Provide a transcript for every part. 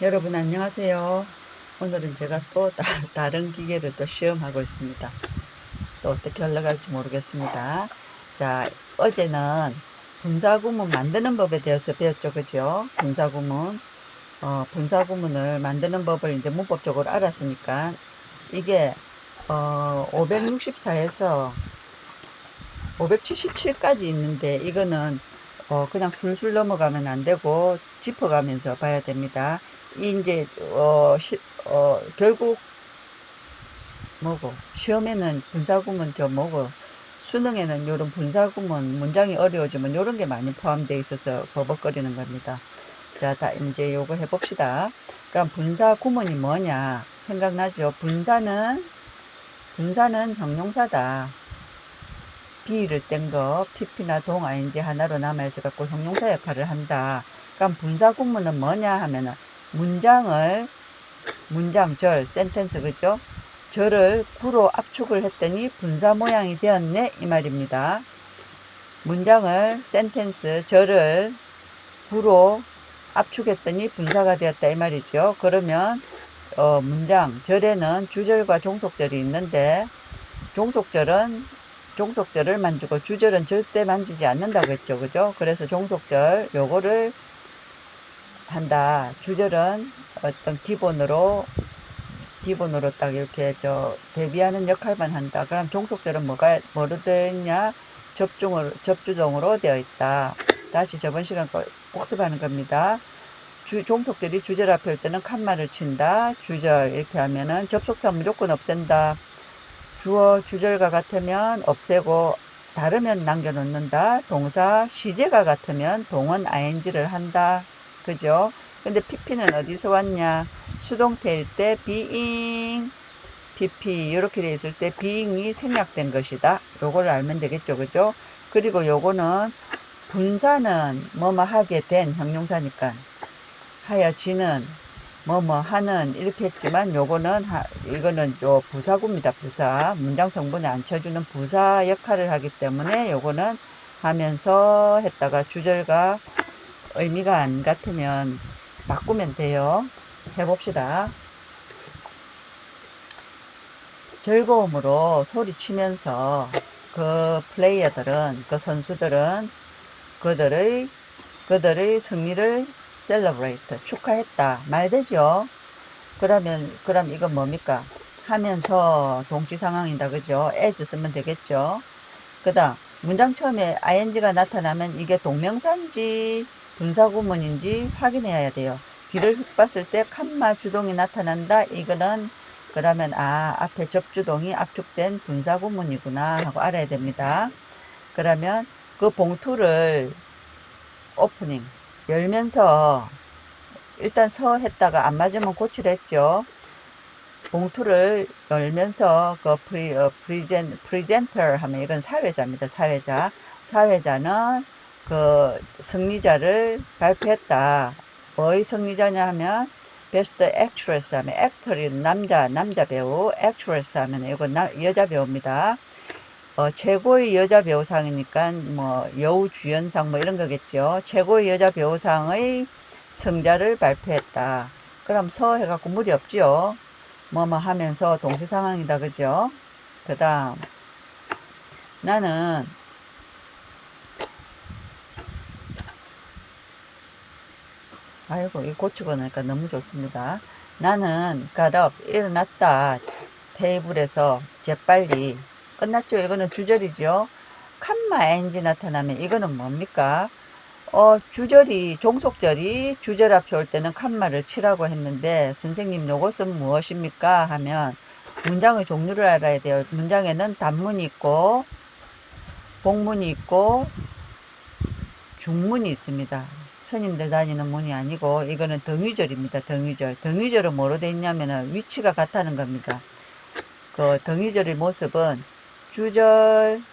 여러분 안녕하세요. 오늘은 제가 또 다, 다른 기계를 또 시험하고 있습니다. 또 어떻게 흘러갈지 모르겠습니다. 자, 어제는 분사구문 만드는 법에 대해서 배웠죠. 그죠? 분사구문. 어, 분사구문을 만드는 법을 이제 문법적으로 알았으니까 이게 어, 564에서 577까지 있는데 이거는 어, 그냥 술술 넘어가면 안 되고 짚어가면서 봐야 됩니다. 이 이제 어, 시, 어 결국 뭐고 시험에는 분사구문 저 뭐고 수능에는 이런 분사구문 문장이 어려워지면 이런 게 많이 포함되어 있어서 버벅거리는 겁니다. 자, 다 이제 요거 해봅시다. 그러니까 분사구문이 뭐냐 생각나죠? 분사는 분사는 형용사다. 비를 뗀 거, pp나 동, ing 하나로 남아있어 갖고 형용사 역할을 한다. 그럼 분사구문은 뭐냐 하면은 문장을 문장 절 센텐스 그죠? 절을 구로 압축을 했더니 분사 모양이 되었네 이 말입니다. 문장을 센텐스 절을 구로 압축했더니 분사가 되었다 이 말이죠. 그러면 어, 문장 절에는 주절과 종속절이 있는데 종속절은 종속절을 만지고 주절은 절대 만지지 않는다고 했죠. 그죠? 그래서 종속절 요거를 한다. 주절은 어떤 기본으로 기본으로 딱 이렇게 저 대비하는 역할만 한다. 그럼 종속절은 뭐가 뭐로 되어 있냐? 접종으로 접주동으로 되어 있다. 다시 저번 시간 거 복습하는 겁니다. 주, 종속절이 주절 앞에 올 때는 칸말을 친다. 주절 이렇게 하면은 접속사 무조건 없앤다. 주어 주절과 같으면 없애고 다르면 남겨놓는다. 동사 시제가 같으면 동은 ing를 한다. 그죠? 근데 pp는 어디서 왔냐? 수동태일 때 being, pp 이렇게 돼 있을 때 being이 생략된 것이다. 요거를 알면 되겠죠. 그죠? 그리고 요거는 분사는 뭐뭐 하게 된 형용사니까 하여지는 뭐뭐 하는 이렇게 했지만 요거는 하, 이거는 요 부사구입니다. 부사 문장 성분에 앉혀주는 부사 역할을 하기 때문에 요거는 하면서 했다가 주절과 의미가 안 같으면 바꾸면 돼요. 해봅시다. 즐거움으로 소리치면서 그 플레이어들은 그 선수들은 그들의 그들의 승리를 celebrate 축하했다 말 되죠. 그러면 그럼 이건 뭡니까? 하면서 동시 상황이다 그죠? as 쓰면 되겠죠. 그 다음 문장 처음에 ing가 나타나면 이게 동명사인지 분사구문인지 확인해야 돼요. 뒤를 휙 봤을 때 칸마 주동이 나타난다. 이거는 그러면 아 앞에 접주동이 압축된 분사구문이구나 하고 알아야 됩니다. 그러면 그 봉투를 오프닝 열면서 일단 서 했다가 안 맞으면 고치랬죠. 봉투를 열면서 그 프리, 어, 프리젠, 프리젠터 하면 이건 사회자입니다. 사회자. 사회자는 그 승리자를 발표했다. 뭐의 승리자냐 하면 베스트 액트레스 하면 액터리 남자 남자 배우 액트레스 하면 이거 나, 여자 배우입니다. 어, 최고의 여자 배우상이니까 뭐 여우 주연상 뭐 이런 거겠죠. 최고의 여자 배우상의 성자를 발표했다. 그럼 서 해갖고 무리 없죠. 뭐뭐 하면서 동시 상황이다 그죠? 그 다음 나는 아이고 이 고치고 나니까 너무 좋습니다. 나는 up 일어났다 테이블에서 재빨리 끝났죠. 이거는 주절이죠. 칸마 ing 나타나면 이거는 뭡니까? 어, 주절이, 종속절이 주절 앞에 올 때는 칸마를 치라고 했는데, 선생님, 요것은 무엇입니까? 하면, 문장의 종류를 알아야 돼요. 문장에는 단문이 있고, 복문이 있고, 중문이 있습니다. 스님들 다니는 문이 아니고, 이거는 등위절입니다. 등위절. 등위절은 뭐로 돼 있냐면은 위치가 같다는 겁니다. 그 등위절의 모습은 주절,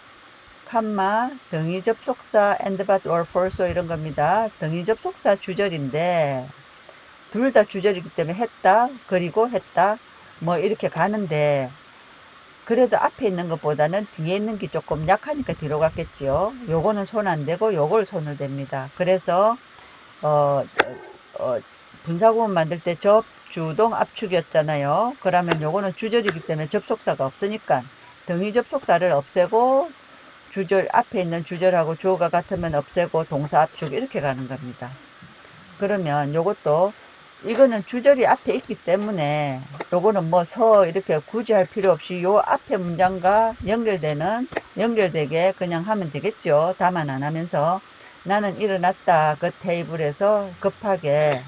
칸마, 등위 접속사, and but or 이런 겁니다. 등위 접속사 주절인데 둘 다 주절이기 때문에 했다, 그리고 했다, 뭐 이렇게 가는데 그래도 앞에 있는 것보다는 뒤에 있는 게 조금 약하니까 뒤로 갔겠지요. 요거는 손 안 대고 요걸 손을 댑니다. 그래서 어, 어, 분사구문 만들 때 접 주동 압축이었잖아요. 그러면 요거는 주절이기 때문에 접속사가 없으니까 등위 접속사를 없애고 주절 앞에 있는 주절하고 주어가 같으면 없애고 동사 압축 이렇게 가는 겁니다. 그러면 요것도 이거는 주절이 앞에 있기 때문에 요거는 뭐 서 이렇게 굳이 할 필요 없이 요 앞에 문장과 연결되는 연결되게 그냥 하면 되겠죠. 다만 안 하면서 나는 일어났다 그 테이블에서 급하게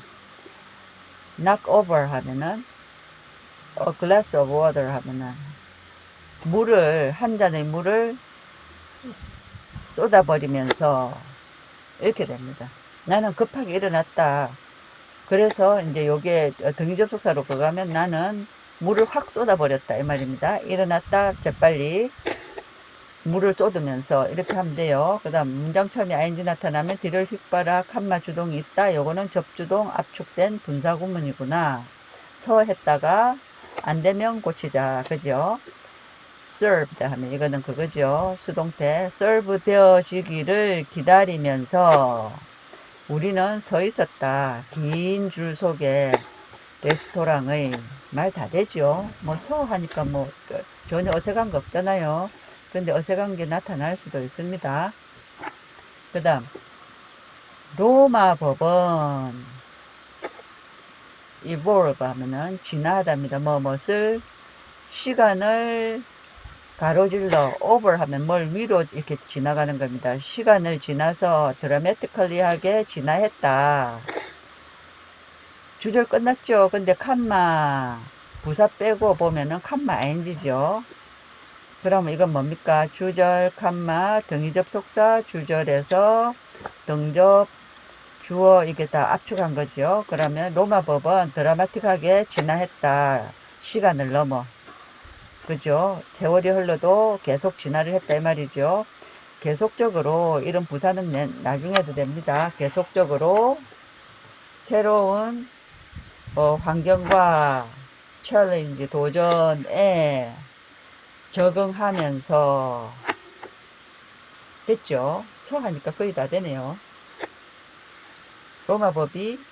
knock over 하면은 a glass of water 하면은 물을 한 잔의 물을 쏟아버리면서 이렇게 됩니다. 나는 급하게 일어났다. 그래서 이제 요게 등위 접속사로 그가면 나는 물을 확 쏟아버렸다 이 말입니다. 일어났다 재빨리 물을 쏟으면서 이렇게 하면 돼요. 그 다음 문장 처음에 ing 나타나면 뒤를 휙바라 칸마 주동이 있다. 요거는 접주동 압축된 분사구문이구나. 서 했다가 안 되면 고치자. 그죠? served 하면 이거는 그거죠. 수동태 serve 되어지기를 기다리면서 우리는 서 있었다. 긴 줄 속에 레스토랑의 말 다 되죠. 뭐 서 하니까 뭐 전혀 어색한 거 없잖아요. 근데 어색한 게 나타날 수도 있습니다. 그 다음 로마 법은 evolve 하면은 지나다입니다. 뭐 무엇을 시간을 가로질러 over 하면 뭘 위로 이렇게 지나가는 겁니다. 시간을 지나서 드라마티컬리하게 지나했다. 주절 끝났죠. 근데 칸마 부사 빼고 보면은 칸마 ing죠. 그러면 이건 뭡니까? 주절, 칸마, 등위 접속사, 주절에서 등접, 주어 이게 다 압축한 거죠. 그러면 로마 법은 드라마틱하게 진화했다. 시간을 넘어. 그죠? 세월이 흘러도 계속 진화를 했다 이 말이죠. 계속적으로 이런 부사는 나중에도 됩니다. 계속적으로 새로운 어, 환경과 챌린지 도전에 적응하면서 됐죠. 서 하니까 거의 다 되네요. 로마 법이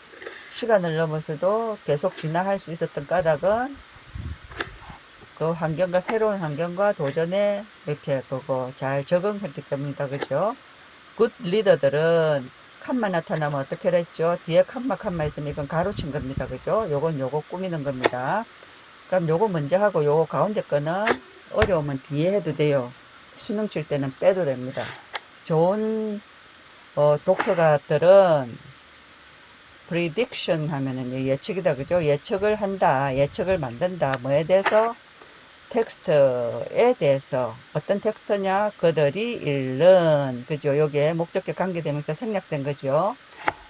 시간을 넘어서도 계속 진화할 수 있었던 까닭은 그 환경과 새로운 환경과 도전에 이렇게 그거 잘 적응했기 때문이다. 그죠? 굿 리더들은 칸마 나타나면 어떻게 했죠? 뒤에 칸마 칸마 있으면 이건 가로친 겁니다. 그죠? 요건 요거 꾸미는 겁니다. 그럼 요거 먼저 하고 요거 가운데 거는 어려우면 뒤에 해도 돼요. 수능 칠 때는 빼도 됩니다. 좋은 어, 독서가들은 prediction 하면은 예측이다. 그죠? 예측을 한다. 예측을 만든다. 뭐에 대해서? 텍스트에 대해서 어떤 텍스트냐 그들이 읽는 그죠 요게 목적격 관계대명사 생략된 거죠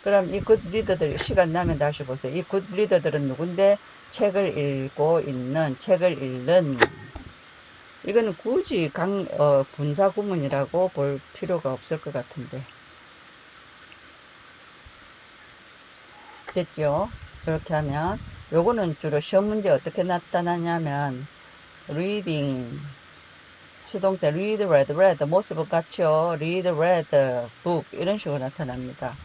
그럼 이 굿 리더들 시간 나면 다시 보세요 이 굿 리더들은 누군데 책을 읽고 있는 책을 읽는. 이거는 굳이 강, 어, 분사 구문이라고 볼 필요가 없을 것 같은데. 됐죠? 이렇게 하면 요거는 주로 시험 문제 어떻게 나타나냐면 reading. 수동 태 read, read, read. 모습은 같죠. read, read, book. 이런 식으로 나타납니다.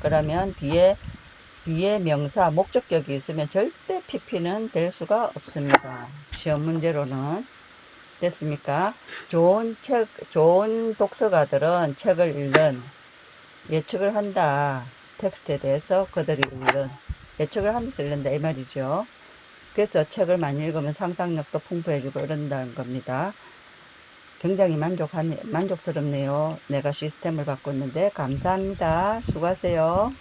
그러면 뒤에 뒤에 명사 목적격이 있으면 절대 pp는 될 수가 없습니다. 시험 문제로는 됐습니까? 좋은 책, 좋은 독서가들은 책을 읽는 예측을 한다. 텍스트에 대해서 그들이 읽는 예측을 하면서 읽는다 이 말이죠. 그래서 책을 많이 읽으면 상상력도 풍부해지고 이런다는 겁니다. 굉장히 만족한, 만족스럽네요. 내가 시스템을 바꿨는데 감사합니다. 수고하세요.